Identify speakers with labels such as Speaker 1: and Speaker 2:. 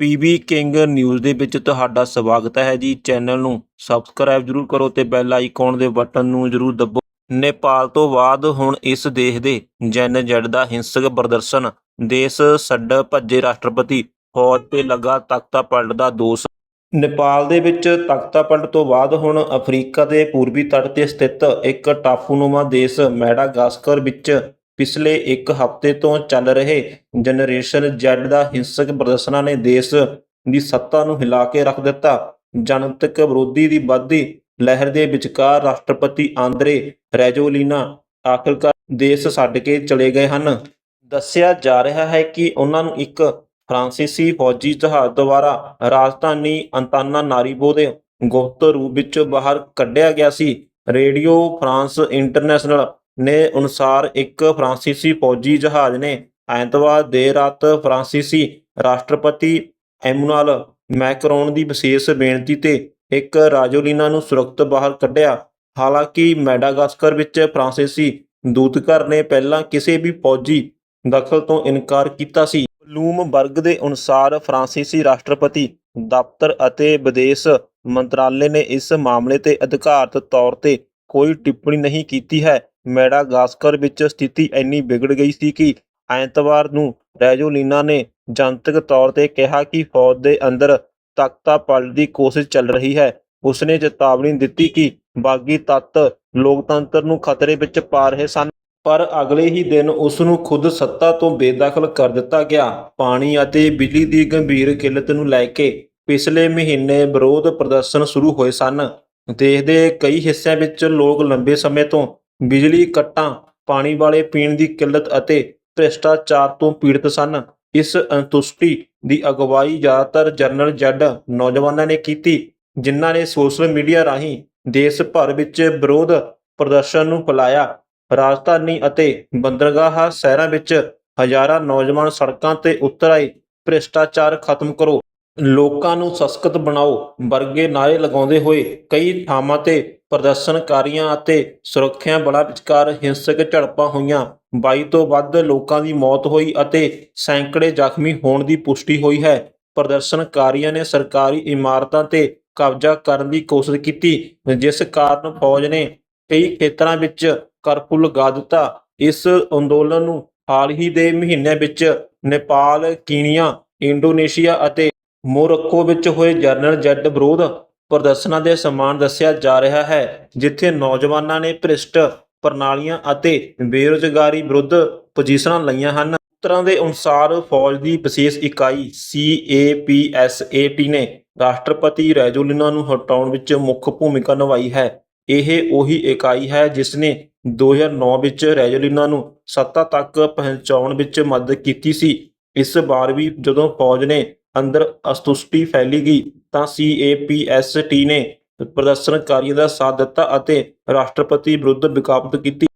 Speaker 1: PB king news ਦੇ ਵਿੱਚ ਤੁਹਾਡਾ ਸਵਾਗਤ ਹੈ ਜੀ। ਚੈਨਲ ਨੂੰ ਸਬਸਕ੍ਰਾਈਬ ਜਰੂਰ ਕਰੋ ਤੇ ਬੈਲ ਆਈਕਨ ਦੇ ਬਟਨ ਨੂੰ ਜਰੂਰ ਦਬਾਓ ਨੇਪਾਲ ਤੋਂ ਬਾਅਦ ਹੁਣ ਇਸ ਦੇਸ਼ ਦੇ ਜਨ ਜੜ ਦਾ ਹਿੰਸਕ ਪ੍ਰਦਰਸ਼ਨ। ਦੇਸ਼ ਛੱਡ ਭੱਜੇ ਰਾਸ਼ਟਰਪਤੀ। ਫੌਜ ਤੇ ਲੱਗਾ ਤਖਤਾ ਪਲਟ ਦਾ ਦੋਸ਼। ਨੇਪਾਲ ਦੇ ਵਿੱਚ ਤਖਤਾ ਪਲਟ ਤੋਂ ਬਾਅਦ ਹੁਣ ਅਫਰੀਕਾ ਦੇ ਪੂਰਬੀ ਤੱਟ ਤੇ ਸਥਿਤ ਇੱਕ ਟਾਪੂਨੁਮਾ ਦੇਸ਼ ਮੈਡਾਗਾਸਕਰ ਵਿੱਚ ਪਿਛਲੇ ਇੱਕ ਹਫ਼ਤੇ ਤੋਂ ਚੱਲ ਰਹੇ ਜਨਰੇਸ਼ਨ ਜ਼ੈਡ ਦਾ ਹਿੰਸਕ ਪ੍ਰਦਰਸ਼ਨਾਂ ਨੇ ਦੇਸ਼ ਦੀ ਸੱਤਾ ਨੂੰ ਹਿਲਾ ਕੇ ਰੱਖ ਦਿੱਤਾ। ਜਨਤਕ ਵਿਰੋਧੀ ਦੀ ਵੱਧਦੀ ਲਹਿਰ ਦੇ ਵਿਚਕਾਰ ਰਾਸ਼ਟਰਪਤੀ ਆਂਦਰੇ ਰੈਜੋਲੀਨਾ ਆਖਰਕਾਰ ਦੇਸ਼ ਛੱਡ ਕੇ ਚਲੇ ਗਏ ਹਨ। ਦੱਸਿਆ ਜਾ ਰਿਹਾ ਹੈ ਕਿ ਉਹਨਾਂ ਨੂੰ ਇੱਕ ਫਰਾਂਸੀਸੀ ਫੌਜੀ ਜਹਾਜ਼ ਦੁਆਰਾ ਰਾਜਧਾਨੀ ਅੰਤਾਨਾ ਨਾਰੀਬੋ ਦੇ ਗੁਪਤ ਰੂਪ ਵਿੱਚੋਂ ਬਾਹਰ ਕੱਢਿਆ ਗਿਆ ਸੀ। ਰੇਡੀਓ ਫਰਾਂਸ ਇੰਟਰਨੈਸ਼ਨਲ ਨੇ ਅਨੁਸਾਰ ਇੱਕ ਫਰਾਂਸੀਸੀ ਫੌਜੀ ਜਹਾਜ਼ ਨੇ ਐਤਵਾਰ ਦੇਰ ਰਾਤ ਫਰਾਂਸੀਸੀ ਰਾਸ਼ਟਰਪਤੀ ਐਮੂਨਲ ਮੈਕਰੋਨ ਦੀ ਵਿਸ਼ੇਸ਼ ਬੇਨਤੀ ਤੇ ਇੱਕ ਰਾਜੋਲੀਨਾ ਨੂੰ ਸੁਰੱਖਿਅਤ ਬਾਹਰ ਕੱਢਿਆ। ਹਾਲਾਂਕਿ ਮੈਡਾਗਾਸਕਰ ਵਿੱਚ ਫਰਾਂਸੀਸੀ ਦੂਤਘਰ ਨੇ ਪਹਿਲਾਂ ਕਿਸੇ ਵੀ ਫੌਜੀ ਦਖਲ ਤੋਂ ਇਨਕਾਰ ਕੀਤਾ ਸੀ। ਬਲੂਮਬਰਗ ਦੇ ਅਨੁਸਾਰ ਫਰਾਂਸੀਸੀ ਰਾਸ਼ਟਰਪਤੀ, ਦਫ਼ਤਰ ਅਤੇ ਵਿਦੇਸ਼ ਮੰਤਰਾਲੇ ਨੇ ਇਸ ਮਾਮਲੇ ਤੇ ਅਧਿਕਾਰਤ ਤੌਰ ਤੇ ਕੋਈ ਟਿੱਪਣੀ ਨਹੀਂ ਕੀਤੀ ਹੈ। ਮੈਡਾਗਾਸਕਰ ਵਿੱਚ ਸਥਿਤੀ ਇੰਨੀ ਵਿਗੜ ਗਈ ਸੀ ਕਿ ਐਤਵਾਰ ਨੂੰ ਰੈਜੋਲੀਨਾ ਨੇ ਜਨਤਕ ਤੌਰ ਤੇ ਕਿਹਾ ਕਿ ਫੌਜ ਦੇ ਅੰਦਰ ਤਖਤਾ ਦੀ ਕੋਸ਼ਿਸ਼ ਚੱਲ ਰਹੀ ਹੈ। ਉਸਨੇ ਚੇਤਾਵਨੀ ਦਿੱਤੀ ਕਿ ਬਾਗੀ ਤੱਤ ਲੋਕਤੰਤਰ ਨੂੰ ਖਤਰੇ ਵਿੱਚ ਪਾ ਰਹੇ ਸਨ। ਪਰ ਅਗਲੇ ਹੀ ਦਿਨ ਉਸ ਨੂੰ ਖੁਦ ਸੱਤਾ ਤੋਂ ਬੇਦਖਲ ਕਰ ਦਿੱਤਾ ਗਿਆ। ਪਾਣੀ ਅਤੇ ਬਿਜਲੀ ਦੀ ਗੰਭੀਰ ਕਿੱਲਤ ਨੂੰ ਲੈ ਕੇ ਪਿਛਲੇ ਮਹੀਨੇ ਵਿਰੋਧ ਪ੍ਰਦਰਸ਼ਨ ਸ਼ੁਰੂ ਹੋਏ ਸਨ। ਦੇਸ਼ ਦੇ ਕਈ ਹਿੱਸਿਆਂ ਵਿੱਚ ਲੋਕ ਲੰਬੇ ਸਮੇਂ ਤੋਂ ਬਿਜਲੀ ਕੱਟਾਂ ਪਾਣੀ ਵਾਲੇ ਪੀਣ ਦੀ ਕਿੱਲਤ ਅਤੇ ਭ੍ਰਿਸ਼ਟਾਚਾਰ ਤੋਂ ਪੀੜਤ ਸਨ। ਇਸ ਅੰਤੁਸ਼ਟੀ ਦੀ ਅਗਵਾਈ ਜ਼ਿਆਦਾਤਰ ਜਨਰਲ ਜੱਡ ਨੌਜਵਾਨਾਂ ਨੇ ਕੀਤੀ, ਜਿਨ੍ਹਾਂ ਨੇ ਸੋਸ਼ਲ ਮੀਡੀਆ ਰਾਹੀਂ ਦੇਸ਼ ਭਰ ਵਿੱਚ ਵਿਰੋਧ ਪ੍ਰਦਰਸ਼ਨ ਨੂੰ ਫੈਲਾਇਆ। ਰਾਜਧਾਨੀ ਅਤੇ ਬੰਦਰਗਾਹ ਸ਼ਹਿਰਾਂ ਵਿੱਚ ਹਜ਼ਾਰਾਂ ਨੌਜਵਾਨ ਸੜਕਾਂ ਤੇ ਉਤਰ ਆਏ। ਭ੍ਰਿਸ਼ਟਾਚਾਰ ਖਤਮ ਕਰੋ। ਲੋਕਾਂ ਨੂੰ ਸਸ਼ਕਤ ਬਣਾਓ। ਵਰਗੇ ਨਾਅਰੇ ਲਗਾਉਂਦੇ ਹੋਏ ਕਈ ਥਾਵਾਂ ਤੇ ਪ੍ਰਦਰਸ਼ਨਕਾਰੀਆਂ ਅਤੇ ਸੁਰੱਖਿਆ ਬਲਾਂ ਵਿਚਕਾਰ ਹਿੰਸਕ ਝੜਪਾਂ ਹੋਈਆਂ। 22 ਤੋਂ ਵੱਧ ਲੋਕਾਂ ਦੀ ਮੌਤ ਹੋਈ ਅਤੇ ਸੈਂਕੜੇ ਜ਼ਖਮੀ ਹੋਣ ਦੀ ਪੁਸ਼ਟੀ ਹੋਈ ਹੈ। ਪ੍ਰਦਰਸ਼ਨਕਾਰੀਆਂ ਨੇ ਸਰਕਾਰੀ ਇਮਾਰਤਾਂ ਤੇ ਕਬਜ਼ਾ ਕਰਨ ਦੀ ਕੋਸ਼ਿਸ਼ ਕੀਤੀ, ਜਿਸ ਕਾਰਨ ਫੌਜ ਨੇ ਕਈ ਖੇਤਰਾਂ ਵਿੱਚ ਕਰਫਿਊ ਲਗਾ ਦਿੱਤਾ। ਇਸ ਅੰਦੋਲਨ ਨੂੰ ਹਾਲ ਹੀ ਦੇ ਮਹੀਨਿਆਂ ਵਿੱਚ ਨੇਪਾਲ, ਕੀਨੀਆ, ਇੰਡੋਨੇਸ਼ੀਆ ਅਤੇ ਮੋਰੋਕੋ ਵਿੱਚ ਹੋਏ ਜਨਰਲ ਜੈਡ ਵਿਰੋਧ ਪ੍ਰਦਰਸ਼ਨਾਂ ਦੇ ਸਮਾਨ ਦੱਸਿਆ ਜਾ ਰਿਹਾ ਹੈ, ਜਿੱਥੇ ਨੌਜਵਾਨਾਂ ਨੇ ਭ੍ਰਿਸ਼ਟ ਪ੍ਰਣਾਲੀਆਂ ਅਤੇ ਬੇਰੁਜ਼ਗਾਰੀ ਵਿਰੁੱਧ ਪੋਜੀਸ਼ਨਾਂ ਲਈਆਂ ਹਨ। ਸੂਤਰਾਂ ਦੇ ਅਨੁਸਾਰ ਫੌਜ ਦੀ ਵਿਸ਼ੇਸ਼ ਇਕਾਈ CAPSAT ਨੇ ਰਾਸ਼ਟਰਪਤੀ ਰੈਜੋਲਿਨਾ ਨੂੰ ਹਟਾਉਣ ਵਿੱਚ ਮੁੱਖ ਭੂਮਿਕਾ ਨਿਭਾਈ ਹੈ। ਇਹ ਉਹੀ ਇਕਾਈ ਹੈ ਜਿਸ ਨੇ 2009 ਵਿੱਚ ਰੈਜੋਲਿਨਾ ਨੂੰ ਸੱਤਾ ਤੱਕ ਪਹੁੰਚਾਉਣ ਵਿੱਚ ਮਦਦ ਕੀਤੀ ਸੀ। ਇਸ ਵਾਰ ਵੀ ਜਦੋਂ ਫੌਜ ਨੇ ਅੰਦਰ ਅਸੰਤੁਸ਼ਟੀ ਫੈਲੀ ਗਈ ਤਾਂ CAPSAT ਨੇ ਪ੍ਰਦਰਸ਼ਨਕਾਰੀਆਂ ਦਾ ਸਾਥ ਦਿੱਤਾ ਅਤੇ ਰਾਸ਼ਟਰਪਤੀ ਵਿਰੁੱਧ ਬਗਾਵਤ ਕੀਤੀ।